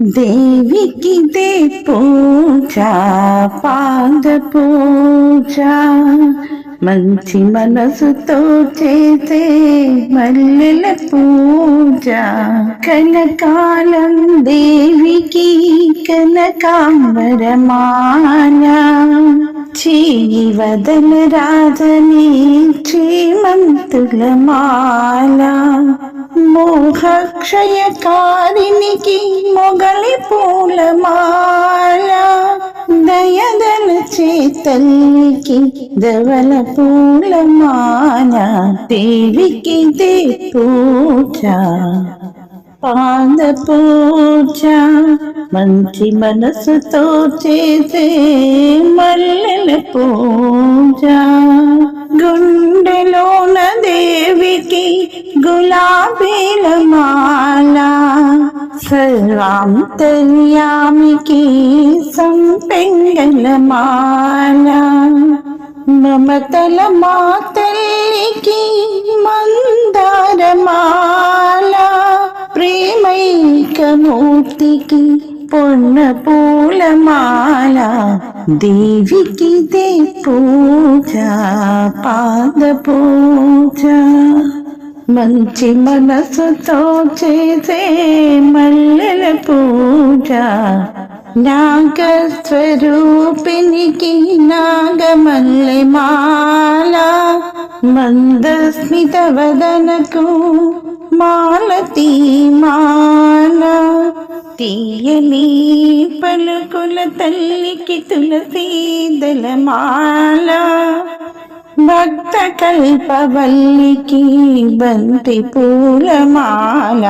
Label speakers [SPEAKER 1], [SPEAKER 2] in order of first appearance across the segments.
[SPEAKER 1] దేవికి దే పూజ పాద పూజ మంచి మనసుతో చేసే మల్లెల పూజ కనకాలం దేవికి కనకాంబరమాల జీవదన రాధని రాజని శ్రీమంతుల మాల మోహక్షయకారినికి మొగలి పూలమాల దయదల చేతల్లికి దవల పూలమాల దేవికి దే పూజ పాద పూజ మంచి మనసుతో చేసే మల్లెల పూజ. గుండెలోన దేవికి గులాబీల మాల. సర్వాంతర్యామికి సంపెంగల మాల. మమతల మాతల్లికి మందారమాల. ప్రేమైకమూర్తికి పొన్న పూలమాల దేవికి దే పూజ పాద పూజ మంచి మనసుతో చేసే మల్లెల పూజ నాగస్వరూపినికి నాగమల్లె మాల మందస్మిత వదనకు మాలతీ మాల తీయని పలుకుల తల్లికి తులసీ మాల భక్త కల్పవల్లికి బంతి పూలమాల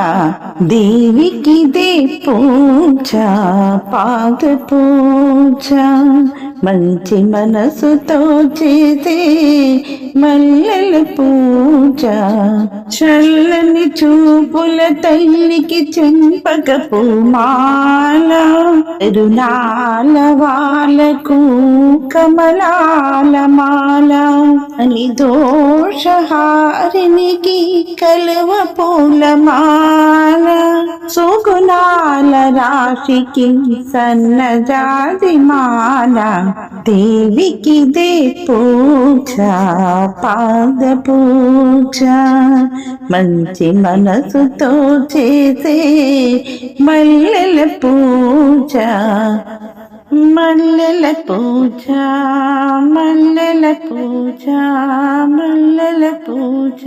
[SPEAKER 1] దేవికి దే పూజ పాద పూజ మంచి మనసుతో చేసే మల్లెల పూజ. చల్లని చూపుల తల్లికి చెంపక పూమాల రుణాల వాళ్ళకు కమలాల మాల. అని దోషహారినికి కలువ పూలమాల. సుగుణాల రాశికి సన్నజాది మాల దేవికి దే పూజ పాద పూజ మంచి మనసుతో చేసే మల్లెల పూజ మల్లెల పూజ మల్లెల పూజ మల్లెల పూజ